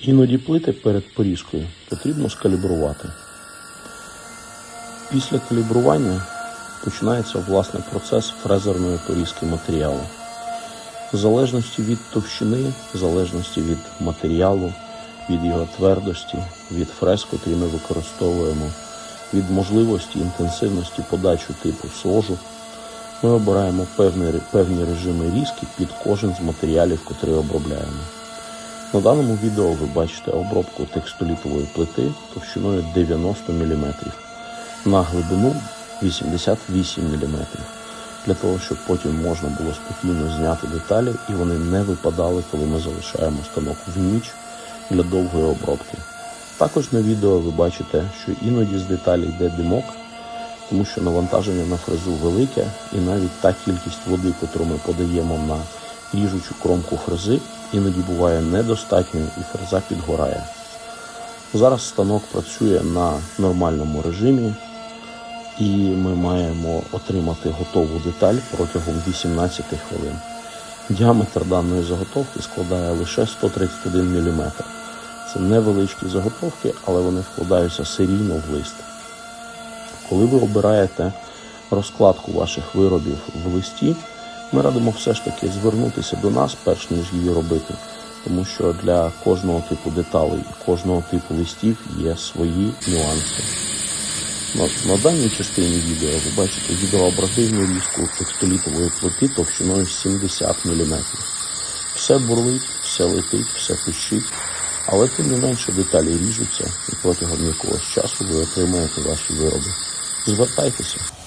Іноді плити перед порізкою потрібно скалібрувати. Після калібрування починається власне процес фрезерної порізки матеріалу. В залежності від товщини, в залежності від матеріалу, від його твердості, від фрез, котрі ми використовуємо, від можливості інтенсивності подачі типу сожу, ми обираємо певні режими різки під кожен з матеріалів, котрі обробляємо. На даному відео ви бачите обробку текстолітової плити товщиною 90 мм на глибину 88 мм, для того, щоб потім можна було спокійно зняти деталі і вони не випадали, коли ми залишаємо станок в ніч для довгої обробки. Також на відео ви бачите, що іноді з деталі йде димок, тому що навантаження на фрезу велике, і навіть та кількість води, яку ми подаємо на ріжучу кромку фрези, іноді буває недостатньою і фреза підгорає. Зараз станок працює на нормальному режимі, і ми маємо отримати готову деталь протягом 18 хвилин. Діаметр даної заготовки складає лише 131 мм. Це невеличкі заготовки, але вони вкладаються серійно в лист. Коли ви обираєте розкладку ваших виробів в листі, ми радимо все ж таки звернутися до нас, перш ніж її робити, тому що для кожного типу деталей і кожного типу листів є свої нюанси. На, на даній частині відео ви бачите відеоабразивну різку текстолітової плити товщиною 70 мм. Все бурлить, все летить, все пищить, але тим не менше деталі ріжуться і протягом якогось часу ви отримаєте ваші вироби. Звертайтеся.